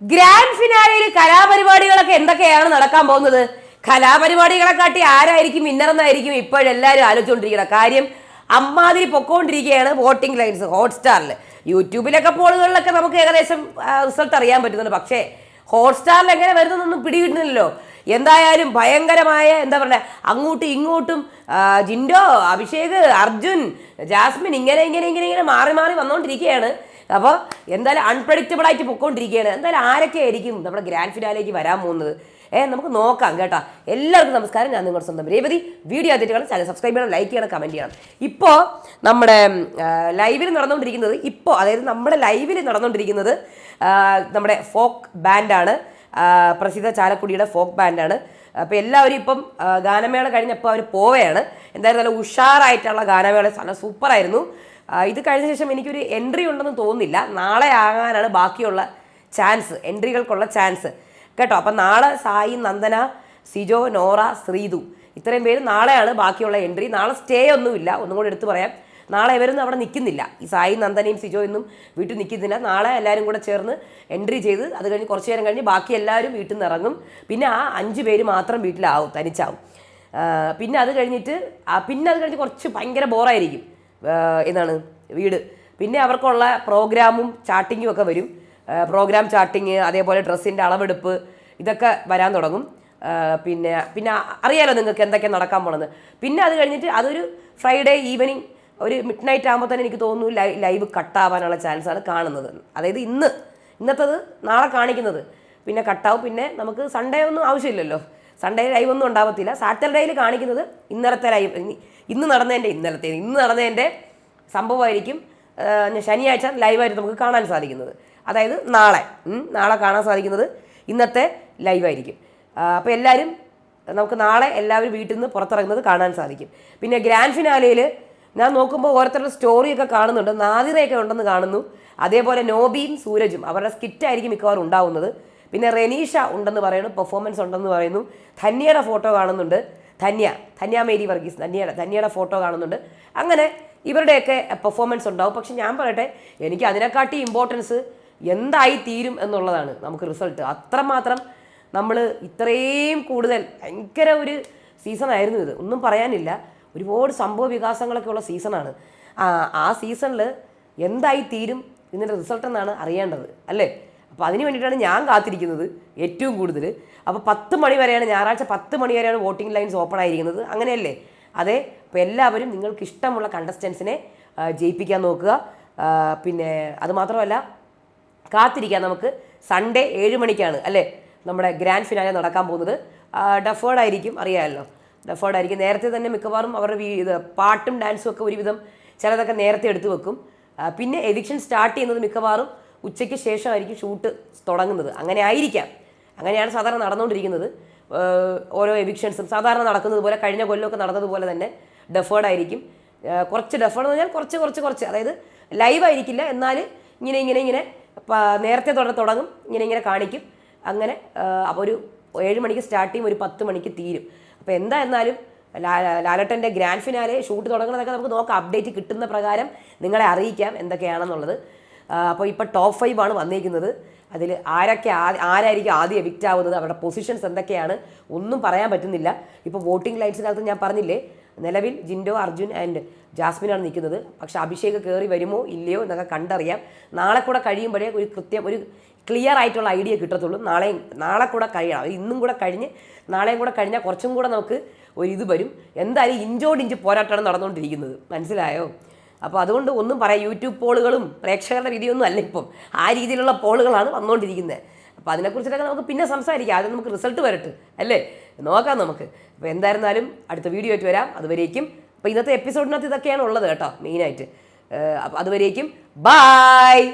Grand ഫിനാലയിൽ കലാപരിപാടികളൊക്കെ എന്തൊക്കെയാണ് നടക്കാൻ പോകുന്നത്? കലാപരിപാടികളെ കാട്ടി ആരായിരിക്കും വിന്നർ എന്നായിരിക്കും ഇപ്പോഴെല്ലാവരും ആലോചിച്ചുകൊണ്ടിരിക്കണം കാര്യം അമ്മാതിരി പൊക്കോണ്ടിരിക്കുകയാണ് വോട്ടിംഗ് ലൈൻസ് ഹോട്ട്സ്റ്റാറിൽ യൂട്യൂബിലൊക്കെ പോളുകളിലൊക്കെ നമുക്ക് ഏകദേശം റിസൾട്ട് അറിയാൻ പറ്റുന്നുണ്ട്. പക്ഷേ ഹോട്ട്സ്റ്റാറിൽ എങ്ങനെ വരുന്നതെന്നൊന്നും പിടികിട്ടുന്നില്ലല്ലോ. എന്തായാലും ഭയങ്കരമായ എന്താ പറയുക അങ്ങോട്ടും ഇങ്ങോട്ടും ജിൻഡോ അഭിഷേക് അർജുൻ ജാസ്മിൻ ഇങ്ങനെ ഇങ്ങനെ ഇങ്ങനെ ഇങ്ങനെ മാറി മാറി വന്നുകൊണ്ടിരിക്കുകയാണ് അപ്പോൾ എന്തായാലും അൺപ്രഡിക്റ്റബിൾ ആയിട്ട് പൊക്കോണ്ടിരിക്കുകയാണ്. എന്തായാലും ആരൊക്കെ ആയിരിക്കും നമ്മുടെ ഗ്രാൻഡ് ഫിനാലേക്ക് വരാൻ പോകുന്നത്? ഏ നമുക്ക് നോക്കാം കേട്ടോ. എല്ലാവർക്കും നമസ്കാരം. ഞാൻ നിങ്ങളുടെ സ്വന്തം രേവതി. വീഡിയോ ആദ്യമായിട്ട് കാണാൻ സബ്സ്ക്രൈബ് ചെയ്യണം ലൈക്ക് ചെയ്യണം കമന്റ് ചെയ്യണം. ഇപ്പോൾ നമ്മുടെ ലൈവിൽ നടന്നുകൊണ്ടിരിക്കുന്നത് ഇപ്പോൾ അതായത് നമ്മുടെ ലൈവിൽ നടന്നുകൊണ്ടിരിക്കുന്നത് നമ്മുടെ ഫോക്ക് ബാൻഡാണ് പ്രസിദ്ധ ചാലക്കുടിയുടെ ഫോക്ക് ബാൻഡാണ് അപ്പോൾ എല്ലാവരും ഇപ്പം ഗാനമേള കഴിഞ്ഞപ്പോൾ അവർ പോവുകയാണ്. എന്തായാലും നല്ല ഉഷാറായിട്ടുള്ള ഗാനമേള. നല്ല സൂപ്പറായിരുന്നു. ഇത് കഴിഞ്ഞ ശേഷം എനിക്കൊരു എൻട്രി ഉണ്ടെന്ന് തോന്നുന്നില്ല. നാളെ ആകാനാണ് ബാക്കിയുള്ള ചാൻസ് എൻട്രികൾക്കുള്ള ചാൻസ് കേട്ടോ അപ്പം നാളെ സായി നന്ദന സിജോ നോറ ശ്രീതു. ഇത്രയും പേര് നാളെയാണ് ബാക്കിയുള്ള എൻട്രി നാളെ സ്റ്റേ ഒന്നുമില്ല. ഒന്നും കൂടി എടുത്തു പറയാം. നാളെ ഇവരൊന്നും അവിടെ നിൽക്കുന്നില്ല. ഈ സായി നന്ദനയും സിജോ ഒന്നും വീട്ടിൽ നിൽക്കുന്നില്ല. നാളെ എല്ലാവരും കൂടെ ചേർന്ന് എൻട്രി ചെയ്ത് അത് കഴിഞ്ഞ് കുറച്ച് നേരം കഴിഞ്ഞ് ബാക്കി എല്ലാവരും വീട്ടിൽ നിന്ന് ഇറങ്ങും. പിന്നെ ആ അഞ്ച് പേര് മാത്രം വീട്ടിലാവും തനിച്ചാവും. പിന്നെ അത് കഴിഞ്ഞിട്ട് പിന്നെ അത് കഴിഞ്ഞ് കുറച്ച് ഭയങ്കര ബോറായിരിക്കും എന്താണ് വീട്. പിന്നെ അവർക്കുള്ള പ്രോഗ്രാമും ചാട്ടിങ്ങും ഒക്കെ വരും. പ്രോഗ്രാം ചാട്ടിങ് അതേപോലെ ഡ്രസ്സിന്റെ അളവെടുപ്പ് ഇതൊക്കെ വരാൻ തുടങ്ങും. പിന്നെ പിന്നെ അറിയാലോ നിങ്ങൾക്ക് എന്തൊക്കെ നടക്കാൻ പോണത് പിന്നെ അത് കഴിഞ്ഞിട്ട് അതൊരു ഫ്രൈഡേ ഈവനിങ് ഒരു മിഡ് നൈറ്റ് ആകുമ്പോൾ തന്നെ എനിക്ക് തോന്നുന്നു ലൈ ലൈവ് കട്ടാവാനുള്ള ചാൻസാണ് കാണുന്നത്. അതായത് ഇന്ന്. ഇന്നത്തത് നാളെ കാണിക്കുന്നത്. പിന്നെ കട്ടാവും പിന്നെ നമുക്ക് സൺഡേ ഒന്നും ആവശ്യമില്ലല്ലോ. സൺഡേ ലൈവ് ഒന്നും ഉണ്ടാവത്തില്ല. സാറ്റർഡേയിൽ കാണിക്കുന്നത് ഇന്നലത്തെ ലൈവ് ഇനി- ഇന്ന് നടന്നതിന്റെ ഇന്നലത്തെ ഇന്ന് നടന്നതിന്റെ സംഭവമായിരിക്കും ശനിയാഴ്ച ലൈവായിട്ട് നമുക്ക് കാണാൻ സാധിക്കുന്നത്. അതായത് നാളെ നാളെ കാണാൻ സാധിക്കുന്നത് ഇന്നത്തെ ലൈവായിരിക്കും അപ്പോൾ എല്ലാവരും നമുക്ക് നാളെ എല്ലാവരും വീട്ടിൽ നിന്ന് പുറത്തിറങ്ങുന്നത് കാണാൻ സാധിക്കും. പിന്നെ ഗ്രാൻഡ് ഫിനാലയിൽ ഞാൻ നോക്കുമ്പോൾ ഓരോരുത്തരുടെ സ്റ്റോറിയൊക്കെ കാണുന്നുണ്ട്. നാദിറയൊക്കെ ഉണ്ടെന്ന് കാണുന്നു. അതേപോലെ നോബിയും സൂരജും. അവരുടെ സ്കിറ്റായിരിക്കും മിക്കവാറും ഉണ്ടാവുന്നത്. പിന്നെ റെനീഷ ഉണ്ടെന്ന് പറയുന്നു പെർഫോമൻസ് ഉണ്ടെന്ന് പറയുന്നു. ധന്യയുടെ ഫോട്ടോ കാണുന്നുണ്ട്. ധന്യ ധന്യ മേരി വർഗീസ് ധന്യയുടെ ധന്യയുടെ ഫോട്ടോ കാണുന്നുണ്ട്. അങ്ങനെ ഇവരുടെയൊക്കെ പെർഫോമൻസ് ഉണ്ടാവും. പക്ഷെ ഞാൻ പറയട്ടെ എനിക്ക് അതിനെക്കാട്ടി ഇമ്പോർട്ടൻസ് എന്തായി തീരും എന്നുള്ളതാണ് നമുക്ക് റിസൾട്ട് അത്രമാത്രം നമ്മൾ ഇത്രയും കൂടുതൽ ഭയങ്കര ഒരു സീസൺ ആയിരുന്നു ഇത്. ഒന്നും പറയാനില്ല. ഒരുപാട് സംഭവ വികാസങ്ങളൊക്കെ ഉള്ള സീസണാണ് ആ സീസണിൽ എന്തായി തീരും ഇതിന്റെ റിസൾട്ട് എന്നാണ് അറിയേണ്ടത്. അല്ലേ? അപ്പോൾ അതിന് വേണ്ടിയിട്ടാണ് ഞാൻ കാത്തിരിക്കുന്നത് ഏറ്റവും കൂടുതൽ. അപ്പോൾ പത്ത് മണി വരെയാണ് ഞായറാഴ്ച പത്ത് മണി വരെയാണ് വോട്ടിംഗ് ലൈൻസ് ഓപ്പൺ ആയിരിക്കുന്നത്. അങ്ങനെയല്ലേ? അതെ അപ്പോൾ എല്ലാവരും നിങ്ങൾക്ക് ഇഷ്ടമുള്ള കണ്ടസ്റ്റൻസിനെ ജയിപ്പിക്കാൻ നോക്കുക. പിന്നെ അതുമാത്രമല്ല കാത്തിരിക്കാം നമുക്ക്. സൺഡേ ഏഴ് മണിക്കാണ് അല്ലേ? നമ്മുടെ ഗ്രാൻഡ് ഫിനാലെ നടക്കാൻ പോകുന്നത്. ഡഫേർഡ് ആയിരിക്കും അറിയാമല്ലോ. ഡഫേർഡ് ആയിരിക്കും. നേരത്തെ തന്നെ മിക്കവാറും അവരുടെ ഇത് പാട്ടും ഡാൻസും ഒക്കെ ഒരുവിധം ചിലതൊക്കെ നേരത്തെ എടുത്തു വെക്കും. പിന്നെ എഡിക്ഷൻ സ്റ്റാർട്ട് ചെയ്യുന്നത് മിക്കവാറും ഉച്ചയ്ക്ക് ശേഷമായിരിക്കും ഷൂട്ട് തുടങ്ങുന്നത്. അങ്ങനെ ആയിരിക്കാം. അങ്ങനെയാണ് സാധാരണ നടന്നുകൊണ്ടിരിക്കുന്നത്. ഓരോ എവിക്ഷൻസും സാധാരണ നടക്കുന്നത് പോലെ കഴിഞ്ഞ കൊല്ലമൊക്കെ നടന്നതുപോലെ തന്നെ ഡെഫേർഡ് ആയിരിക്കും. കുറച്ച് ഡെഫേർഡ് എന്ന് പറഞ്ഞാൽ കുറച്ച് കുറച്ച് കുറച്ച്. അതായത് ലൈവ് ആയിരിക്കില്ല. എന്നാൽ ഇങ്ങനെ ഇങ്ങനെ ഇങ്ങനെ നേരത്തെ തുടങ്ങി തുടങ്ങും. ഇങ്ങനെ ഇങ്ങനെ കാണിക്കും. അങ്ങനെ അപ്പോൾ ഒരു ഏഴ് മണിക്ക് സ്റ്റാർട്ട് ചെയ്യും. ഒരു പത്ത് മണിക്ക് തീരും. അപ്പോൾ എന്താ എന്നാലും ലാലട്ടന്റെ ഗ്രാൻഡ് ഫിനാലെ ഷൂട്ട് തുടങ്ങുന്നതൊക്കെ നമുക്ക് നോക്കാം. അപ്ഡേറ്റ് കിട്ടുന്ന പ്രകാരം നിങ്ങളെ അറിയിക്കാം. എന്തൊക്കെയാണെന്നുള്ളത്. അപ്പോൾ ഇപ്പോൾ ടോപ്പ് ഫൈവ് ആണ് വന്നിരിക്കുന്നത് അതിൽ ആരൊക്കെ ആരായിരിക്കും ആദ്യം എവിക്റ്റ് ആവുന്നത് അവരുടെ പൊസിഷൻസ് എന്തൊക്കെയാണ് ഒന്നും പറയാൻ പറ്റുന്നില്ല. ഇപ്പോൾ വോട്ടിംഗ് ലൈൻസിനകത്ത് ഞാൻ പറഞ്ഞില്ലേ നിലവിൽ ജിൻഡോ അർജുൻ ആൻഡ് ജാസ്മിനാണ് നിൽക്കുന്നത്. പക്ഷേ അഭിഷേക് കയറി വരുമോ ഇല്ലയോ എന്നൊക്കെ കണ്ടറിയാം. നാളെ കൂടെ കഴിയുമ്പോഴേ ഒരു കൃത്യം ഒരു ക്ലിയർ ആയിട്ടുള്ള ഐഡിയ കിട്ടത്തുള്ളൂ. നാളെയും നാളെ കൂടെ കഴിയണം. ഇന്നും കൂടെ കഴിഞ്ഞ് നാളെയും കൂടെ കഴിഞ്ഞാൽ കുറച്ചും കൂടെ നമുക്ക് ഒരു ഇത് വരും. എന്തായാലും ഇഞ്ചോടിഞ്ച് പോരാട്ടമാണ് നടന്നുകൊണ്ടിരിക്കുന്നത്. മനസ്സിലായോ? അപ്പോൾ അതുകൊണ്ട് ഒന്നും പറയാം യൂട്യൂബ് പോളുകളും പ്രേക്ഷകരുടെ രീതിയൊന്നും അല്ല ഇപ്പം. ആ രീതിയിലുള്ള പോളുകളാണ് വന്നുകൊണ്ടിരിക്കുന്നത് അപ്പോൾ അതിനെക്കുറിച്ചിട്ടൊക്കെ നമുക്ക് പിന്നെ സംസാരിക്കാം. ആദ്യം നമുക്ക് റിസൾട്ട് വരട്ടെ അല്ലേ? നോക്കാം നമുക്ക്. അപ്പോൾ എന്തായിരുന്നാലും അടുത്ത വീഡിയോ ആയിട്ട് വരാം. അതുവരേക്കും അപ്പോൾ ഇന്നത്തെ എപ്പിസോഡിനകത്ത് ഇതൊക്കെയാണ് ഉള്ളത് കേട്ടോ മെയിനായിട്ട്. അപ്പോൾ അതുവരേക്കും. ബായ്